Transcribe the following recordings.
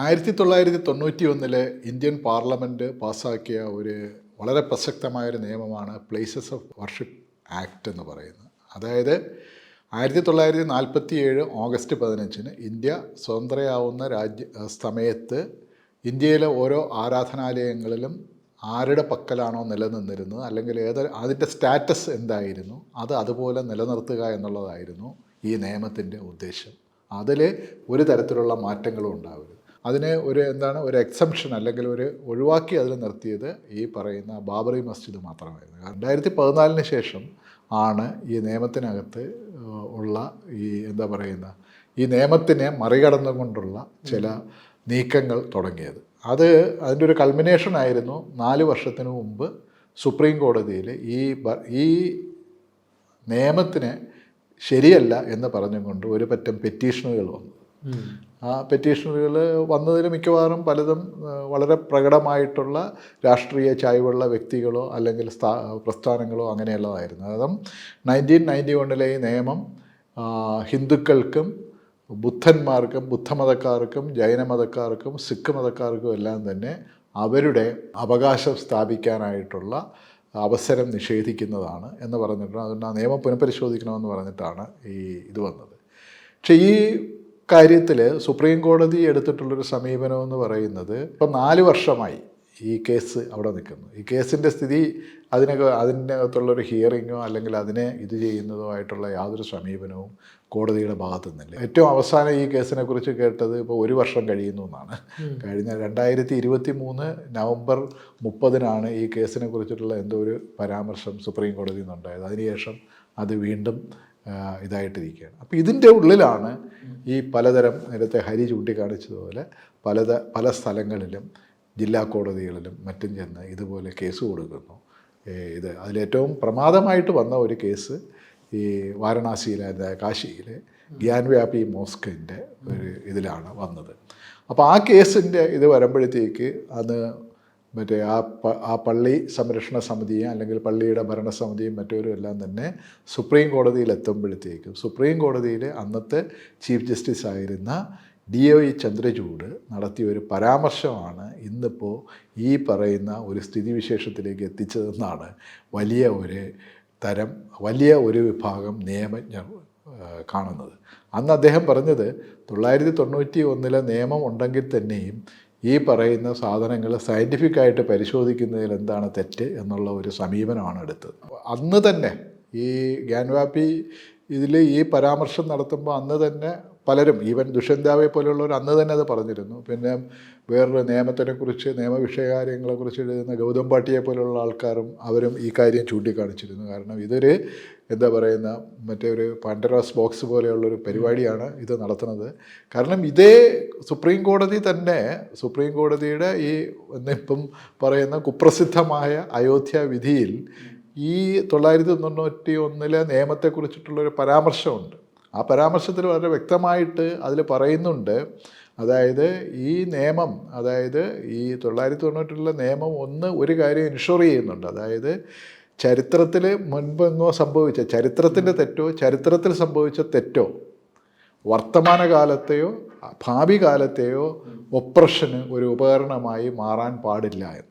ആയിരത്തി തൊള്ളായിരത്തി തൊണ്ണൂറ്റി ഒന്നിലെ ഇന്ത്യൻ പാർലമെന്റ് പാസ്സാക്കിയ ഒരു വളരെ പ്രസക്തമായൊരു നിയമമാണ് പ്ലേസസ് ഓഫ് വർഷിപ്പ് ആക്ട് എന്ന് പറയുന്നത്. അതായത് ആയിരത്തി തൊള്ളായിരത്തി നാൽപ്പത്തി ഏഴ് ഓഗസ്റ്റ് പതിനഞ്ചിന് ഇന്ത്യ സ്വതന്ത്രയാവുന്ന രാജ്യ സമയത്ത് ഇന്ത്യയിലെ ഓരോ ആരാധനാലയങ്ങളിലും ആരുടെ പക്കലാണോ നിലനിന്നിരുന്നത് അല്ലെങ്കിൽ ഏത് അതിന്റെ സ്റ്റാറ്റസ് എന്തായിരുന്നു അത് അതുപോലെ നിലനിർത്തുക എന്നുള്ളതായിരുന്നു ഈ നിയമത്തിന്റെ ഉദ്ദേശം. അതിൽ ഒരു തരത്തിലുള്ള മാറ്റങ്ങളും ഉണ്ടാവരുത്. അതിന് ഒരു എന്താണ് ഒരു എക്സംഷൻ അല്ലെങ്കിൽ ഒരു ഒഴിവാക്കി അതിൽ നിർത്തിയത് ഈ പറയുന്ന ബാബറി മസ്ജിദ് മാത്രമായിരുന്നു. രണ്ടായിരത്തി പതിനാലിന് ശേഷം ആണ് ഈ നിയമത്തിനകത്ത് ഉള്ള ഈ എന്താ പറയുന്ന ഈ നിയമത്തിനെ മറികടന്നുകൊണ്ടുള്ള ചില നീക്കങ്ങൾ തുടങ്ങിയത്. അത് അതിന്റെ ഒരു കൾമിനേഷൻ ആയിരുന്നു നാല് വർഷത്തിന് മുമ്പ് സുപ്രീം കോടതിയിൽ ഈ ഈ നിയമത്തിന് ശരിയല്ല എന്ന് പറഞ്ഞുകൊണ്ട് ഒരു പറ്റം പെറ്റീഷനുകൾ വന്നു. ആ പെറ്റീഷനുകൾ വന്നതിൽ മിക്കവാറും പലതും വളരെ പ്രകടമായിട്ടുള്ള രാഷ്ട്രീയ ചായ്വുള്ള വ്യക്തികളോ അല്ലെങ്കിൽ സ്ഥാ പ്രസ്ഥാനങ്ങളോ അങ്ങനെയുള്ളതായിരുന്നു. അതും നയന്റീൻ നയന്റി വണ്ണിലെ ഈ നിയമം ഹിന്ദുക്കൾക്കും ബുദ്ധന്മാർക്കും ബുദ്ധമതക്കാർക്കും ജൈനമതക്കാർക്കും സിഖ് മതക്കാർക്കും എല്ലാം തന്നെ അവരുടെ അവകാശം സ്ഥാപിക്കാനായിട്ടുള്ള അവസരം നിഷേധിക്കുന്നതാണ് എന്ന് പറഞ്ഞിട്ടുണ്ട്. അതുകൊണ്ട് ആ നിയമം പുനഃപരിശോധിക്കണമെന്ന് പറഞ്ഞിട്ടാണ് ഈ ഇത് വന്നത്. പക്ഷേ ഈ കാര്യത്തിൽ സുപ്രീം കോടതി എടുത്തിട്ടുള്ളൊരു സമീപനം എന്ന് പറയുന്നത് ഇപ്പം നാല് വർഷമായി ഈ കേസ് അവിടെ നിൽക്കുന്നു. ഈ കേസിന്റെ സ്ഥിതി അതിനക അതിനകത്തുള്ളൊരു ഹിയറിങ്ങോ അല്ലെങ്കിൽ അതിനെ ഇത് ചെയ്യുന്നതോ ആയിട്ടുള്ള യാതൊരു സമീപനവും കോടതിയുടെ ഭാഗത്തു നിന്നില്ല ഏറ്റവും അവസാനം ഈ കേസിനെ കുറിച്ച് കേട്ടത് ഇപ്പോൾ ഒരു വർഷം കഴിയുന്നു എന്നാണ്. കഴിഞ്ഞ രണ്ടായിരത്തി ഇരുപത്തി മൂന്ന് നവംബർ മുപ്പതിനാണ് ഈ കേസിനെ കുറിച്ചിട്ടുള്ള എന്തോ ഒരു പരാമർശം സുപ്രീം കോടതിയിൽ നിന്നുണ്ടായത്. അതിനുശേഷം അത് വീണ്ടും ഇതായിട്ടിരിക്കുകയാണ്. അപ്പോൾ ഇതിന്റെ ഉള്ളിലാണ് ഈ പലതരം നേരത്തെ ഹരി ചൂണ്ടിക്കാണിച്ചതുപോലെ പലത പല സ്ഥലങ്ങളിലും ജില്ലാ കോടതികളിലും മറ്റും ചെന്ന് ഇതുപോലെ കേസ് കൊടുക്കുന്നു. ഇത് അതിലേറ്റവും പ്രമാദമായിട്ട് വന്ന ഒരു കേസ് ഈ വാരണാസിയിലെ കാശിയിലെ ഗ്യാൻവ്യാപി മോസ്കിന്റെ ഒരു ഇതിലാണ് വന്നത്. അപ്പോൾ ആ കേസിന്റെ ഇത് വരുമ്പോഴത്തേക്ക് അത് മറ്റേ ആ ആ പള്ളി സംരക്ഷണ സമിതിയും അല്ലെങ്കിൽ പള്ളിയുടെ ഭരണസമിതിയും മറ്റവരും എല്ലാം തന്നെ സുപ്രീം കോടതിയിൽ എത്തുമ്പോഴത്തേക്കും സുപ്രീം കോടതിയിൽ അന്നത്തെ ചീഫ് ജസ്റ്റിസ് ആയിരുന്ന ഡി ഒ ഇ ചന്ദ്രചൂഡ് നടത്തിയ ഒരു പരാമർശമാണ് ഇന്നിപ്പോൾ ഈ പറയുന്ന ഒരു സ്ഥിതിവിശേഷത്തിലേക്ക് എത്തിച്ചതെന്നാണ് വലിയ ഒരു തരം വലിയ ഒരു വിഭാഗം നിയമജ്ഞർ കാണുന്നത്. അന്ന് അദ്ദേഹം പറഞ്ഞത് തൊള്ളായിരത്തി തൊണ്ണൂറ്റി ഒന്നിലെ നിയമം ഉണ്ടെങ്കിൽ തന്നെയും ഈ പറയുന്ന സാധനങ്ങൾ സയന്റിഫിക്കായിട്ട് പരിശോധിക്കുന്നതിൽ എന്താണ് തെറ്റ് എന്നുള്ള ഒരു സമീപനമാണ് എടുത്തത്. അന്ന് തന്നെ ഈ ഗ്യാൻവാപ്പി ഇതിൽ ഈ പരാമർശം നടത്തുമ്പോൾ അന്ന് തന്നെ പലരും ഈവൻ ദുഷ്യന്താവെ പോലെയുള്ളവർ അന്ന് തന്നെ അത് പറഞ്ഞിരുന്നു. പിന്നെ വേറൊരു നിയമത്തിനെക്കുറിച്ച് നിയമവിഷയകാര്യങ്ങളെക്കുറിച്ച് എഴുതുന്ന ഗൗതം പാട്ടിയെ പോലെയുള്ള ആൾക്കാരും അവരും ഈ കാര്യം ചൂണ്ടിക്കാണിച്ചിരുന്നു. കാരണം ഇതൊരു എന്താ പറയുന്ന മറ്റേ ഒരു പാൻഡറാസ് ബോക്സ് പോലെയുള്ളൊരു പരിപാടിയാണ് ഇത് നടത്തുന്നത്. കാരണം ഇതേ സുപ്രീം കോടതി തന്നെ സുപ്രീം കോടതിയുടെ ഈ ഇപ്പം പറയുന്ന കുപ്രസിദ്ധമായ അയോധ്യ വിധിയിൽ ഈ തൊള്ളായിരത്തി തൊണ്ണൂറ്റി ഒന്നിലെ നിയമത്തെക്കുറിച്ചിട്ടുള്ളൊരു പരാമർശമുണ്ട്. ആ പരാമർശത്തിൽ വളരെ വ്യക്തമായിട്ട് അതിൽ പറയുന്നുണ്ട്. അതായത് ഈ നിയമം അതായത് ഈ തൊള്ളായിരത്തി തൊണ്ണൂറ്റിലുള്ള നിയമം ഒന്ന് ഒരു കാര്യം ഇൻഷുർ ചെയ്യുന്നുണ്ട്. അതായത് ചരിത്രത്തിൽ മുൻപെങ്ങോ സംഭവിച്ച ചരിത്രത്തിന്റെ തെറ്റോ ചരിത്രത്തിൽ സംഭവിച്ച തെറ്റോ വർത്തമാനകാലത്തെയോ ഭാവി കാലത്തെയോ ഒപ്രഷന് ഒരു ഉപകരണമായി മാറാൻ പാടില്ല എന്ന്.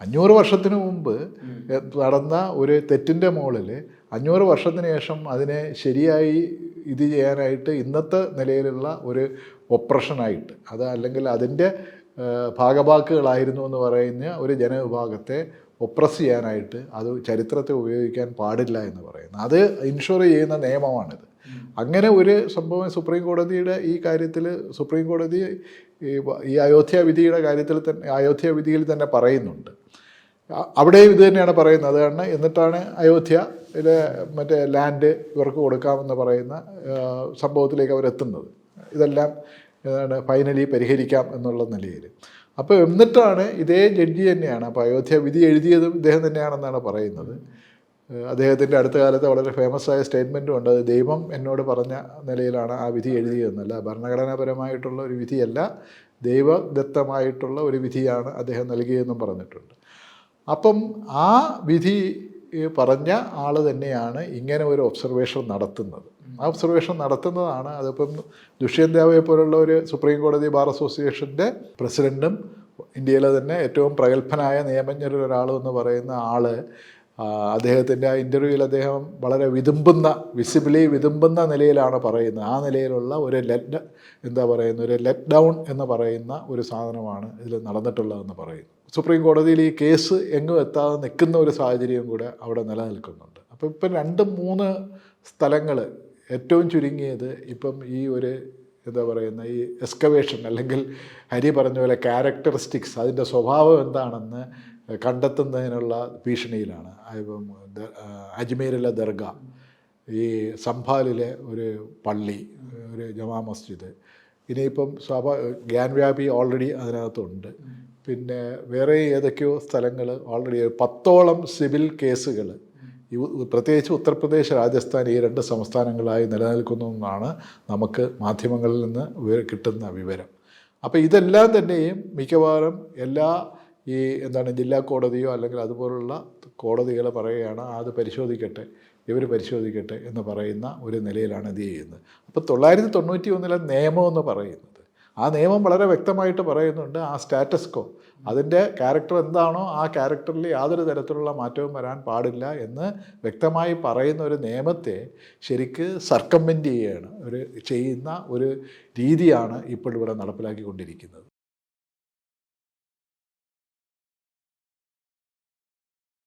അഞ്ഞൂറ് വർഷത്തിന് മുമ്പ് നടന്ന ഒരു തെറ്റിന്റെ മുകളിൽ അഞ്ഞൂറ് വർഷത്തിന് ശേഷം അതിനെ ശരിയായി ഇത് ചെയ്യാനായിട്ട് ഇന്നത്തെ നിലയിലുള്ള ഒരു ഒപ്രഷനായിട്ട് അത് അല്ലെങ്കിൽ അതിന്റെ ഭാഗഭാക്കുകളായിരുന്നു എന്ന് പറയുന്ന ഒരു ജനവിഭാഗത്തെ ഒപ്രസ് ചെയ്യാനായിട്ട് അത് ചരിത്രത്തെ ഉപയോഗിക്കാൻ പാടില്ല എന്ന് പറയുന്നു. അത് ഇൻഷുർ ചെയ്യുന്ന നിയമമാണിത്. അങ്ങനെ ഒരു സംഭവം സുപ്രീം കോടതിയുടെ ഈ കാര്യത്തിൽ സുപ്രീം കോടതി ഈ അയോധ്യ വിധിയുടെ കാര്യത്തിൽ തന്നെ അയോധ്യ വിധിയിൽ തന്നെ പറയുന്നുണ്ട്. അവിടെയും ഇത് തന്നെയാണ് പറയുന്നത്. കാരണം എന്നിട്ടാണ് മറ്റേ ലാൻഡ് ഇവർക്ക് കൊടുക്കാമെന്ന് പറയുന്ന സംഭവത്തിലേക്ക് അവരെത്തുന്നത്. ഇതെല്ലാം ഫൈനലി പരിഹരിക്കാം എന്നുള്ള നിലയിൽ. അപ്പോൾ എന്നിട്ടാണ് ഇതേ ജഡ്ജി തന്നെയാണ് അപ്പോൾ അയോധ്യ വിധി എഴുതിയതും ഇദ്ദേഹം തന്നെയാണെന്നാണ് പറയുന്നത്. അദ്ദേഹത്തിന്റെ അടുത്ത കാലത്ത് വളരെ ഫേമസ് ആയ സ്റ്റേറ്റ്മെന്റും ഉണ്ട്. അത് ദൈവം എന്നോട് പറഞ്ഞ നിലയിലാണ് ആ വിധി എഴുതിയതെന്നല്ല ഭരണഘടനാപരമായിട്ടുള്ള ഒരു വിധിയല്ല ദൈവദത്തമായിട്ടുള്ള ഒരു വിധിയാണ് അദ്ദേഹം നൽകിയതെന്നും പറഞ്ഞിട്ടുണ്ട്. അപ്പം ആ വിധി ഈ പറഞ്ഞ ആൾ തന്നെയാണ് ഇങ്ങനെ ഒരു ഒബ്സർവേഷൻ നടത്തുന്നത്. ആ ഒബ്സർവേഷൻ നടത്തുന്നതാണ് അതിപ്പം ദുഷ്യന്ത് ദാവയെ പോലുള്ള ഒരു സുപ്രീം കോടതി ബാർ അസോസിയേഷന്റെ പ്രസിഡന്റും ഇന്ത്യയിലെ തന്നെ ഏറ്റവും പ്രഗത്ഭനായ നിയമജ്ഞരിൽ ഒരാൾ എന്ന് പറയുന്ന ആൾ അദ്ദേഹത്തിന്റെ ആ ഇന്റർവ്യൂവിൽ അദ്ദേഹം വളരെ വിതുമ്പുന്ന വിസിബിളി വിതുമ്പുന്ന നിലയിലാണ് പറയുന്നത്. ആ നിലയിലുള്ള ഒരു ലെറ്റ് എന്താ പറയുന്ന ഒരു ലെറ്റ് ഡൗൺ എന്ന് പറയുന്ന ഒരു സാധനമാണ് ഇതിൽ നടന്നിട്ടുള്ളതെന്ന് പറയുന്നു. സുപ്രീം കോടതിയിൽ ഈ കേസ് എങ്ങും എത്താതെ നിൽക്കുന്ന ഒരു സാഹചര്യം കൂടെ അവിടെ നിലനിൽക്കുന്നുണ്ട്. അപ്പോൾ ഇപ്പം രണ്ട് മൂന്ന് സ്ഥലങ്ങൾ ഏറ്റവും ചുരുങ്ങിയത് ഇപ്പം ഈ ഒരു എന്താ പറയുന്ന ഈ എസ്കവേഷൻ അല്ലെങ്കിൽ ഹരി പറഞ്ഞ പോലെ ക്യാരക്ടറിസ്റ്റിക്സ് അതിന്റെ സ്വഭാവം എന്താണെന്ന് കണ്ടെത്തുന്നതിനുള്ള ഭീഷണിയിലാണ്. ഇപ്പം അജ്മീരിലെ ദർഗ ഈ സംഭാലിലെ ഒരു പള്ളി ഒരു ജമാ മസ്ജിദ്. ഇനിയിപ്പം സ്വാഭാ ഗ്യാൻവ്യാപി ഓൾറെഡി അതിനകത്തുണ്ട്. പിന്നെ വേറെ ഏതൊക്കെയോ സ്ഥലങ്ങൾ ഓൾറെഡി പത്തോളം സിവിൽ കേസുകൾ. ഈ പ്രത്യേകിച്ച് ഉത്തർപ്രദേശ് രാജസ്ഥാൻ ഈ രണ്ട് സംസ്ഥാനങ്ങളായി നിലനിൽക്കുന്നു എന്നാണ് നമുക്ക് മാധ്യമങ്ങളിൽ നിന്ന് കിട്ടുന്ന വിവരം. അപ്പോൾ ഇതെല്ലാം തന്നെയും മിക്കവാറും എല്ലാ ഈ എന്താണ് ജില്ലാ കോടതിയോ അല്ലെങ്കിൽ അതുപോലുള്ള കോടതികൾ പറയുകയാണ് അത് പരിശോധിക്കട്ടെ ഇവർ പരിശോധിക്കട്ടെ എന്ന് പറയുന്ന ഒരു നിലയിലാണ് ഇത് ചെയ്യുന്നത്. അപ്പോൾ തൊള്ളായിരത്തി തൊണ്ണൂറ്റി ഒന്നിലെ നിയമം എന്ന് പറയുന്നത് ആ നിയമം വളരെ വ്യക്തമായിട്ട് പറയുന്നുണ്ട് ആ സ്റ്റാറ്റസ്കോ അതിന്റെ ക്യാരക്ടർ എന്താണോ ആ ക്യാരക്ടറിൽ യാതൊരു തരത്തിലുള്ള മാറ്റവും വരാൻ പാടില്ല എന്ന് വ്യക്തമായി പറയുന്ന ഒരു നിയമത്തെ ശരിക്ക് സർക്കംവെന്റ് ചെയ്യുകയാണ് ഒരു ചെയ്യുന്ന ഒരു രീതിയാണ് ഇപ്പോൾ ഇവിടെ നടപ്പിലാക്കിക്കൊണ്ടിരിക്കുന്നത്.